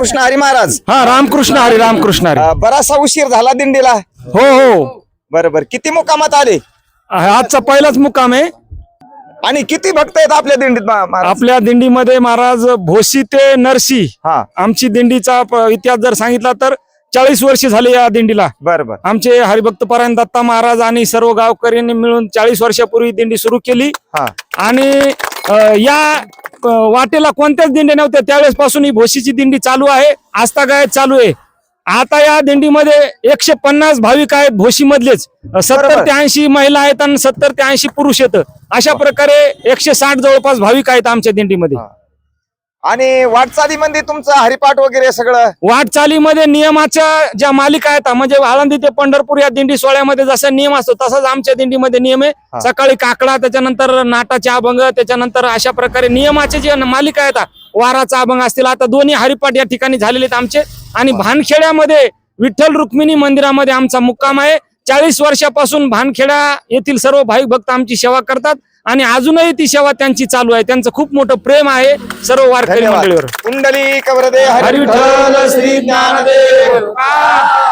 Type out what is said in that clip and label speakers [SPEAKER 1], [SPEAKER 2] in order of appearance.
[SPEAKER 1] कृष्ण हरी महाराज.
[SPEAKER 2] हा रामकृष्ण हरी रामकृष्ण हरी.
[SPEAKER 1] अं, बराचसा उशीर झाला दिंडीला.
[SPEAKER 2] हो हो.
[SPEAKER 1] बरोबर किती मुक्कामात आले?
[SPEAKER 2] आजचा पहिलाच मुक्काम आहे.
[SPEAKER 1] आणि किती भक्त आहेत आपल्या दिंडीत मा- महाराज?
[SPEAKER 2] आपल्या दिंडीमध्ये महाराज भोशी ते नरसी.
[SPEAKER 1] हा.
[SPEAKER 2] आमची दिंडीचा प- इतिहास जर सांगितला तर चाळीस वर्ष झाली या दिंडीला.
[SPEAKER 1] बरोबर
[SPEAKER 2] आमचे हरिभक्त परायण दत्ता महाराज आणि सर्व गावकऱ्यांनी मिळून चाळीस वर्षापूर्वी दिंडी सुरू केली.
[SPEAKER 1] हा.
[SPEAKER 2] आणि या वाटेला कोणत्याच दिंडी नव्हत्या. त्यावेळेस पासून ही भोशीची दिंडी चालू आहे. आस्था गायत चालू आहे. आता या दिंडीमध्ये एकशे पन्नास भाविक आहेत भोशी मधलेच सत्तर. ते ऐंशी महिला आहेत आणि सत्तर ते ऐंशी पुरुष आहेत अशा प्रकारे एकशे साठ जवळपास भाविक आहेत आमच्या दिंडीमध्ये.
[SPEAKER 1] आणि वाटचालीमध्ये तुमचं हरिपाठ वगैरे सगळं?
[SPEAKER 2] वाटचालीमध्ये नियमाच्या ज्या मालिका आहेत म्हणजे आळंदी ते पंढरपूर या दिंडी सोहळ्यामध्ये जसा नियम असतो तसाच आमच्या दिंडीमध्ये नियम. आहे. सकाळी काकडा त्याच्यानंतर नाटाचे अभंग त्याच्यानंतर अशा प्रकारे नियमाचे जे मालिका आहेत वाराचा अभंग असतील. आता दोन्ही हरिपाठ या ठिकाणी झालेले आहेत आमचे. आणि भानखेड्यामध्ये विठ्ठल रुक्मिणी मंदिरामध्ये आमचा मुक्काम आहे. चाळीस वर्षापासून भानखेडा येथील सर्व भाविक भक्त आमची सेवा करतात आणि अजूनही ती सेवा त्यांची चालू आहे. त्यांचं खूप मोठं प्रेम आहे सर्व वारकरी मंडळीवर.
[SPEAKER 1] कुंडली कवरदे हरी
[SPEAKER 2] हरी विठ्ठल श्री ज्ञानदेव.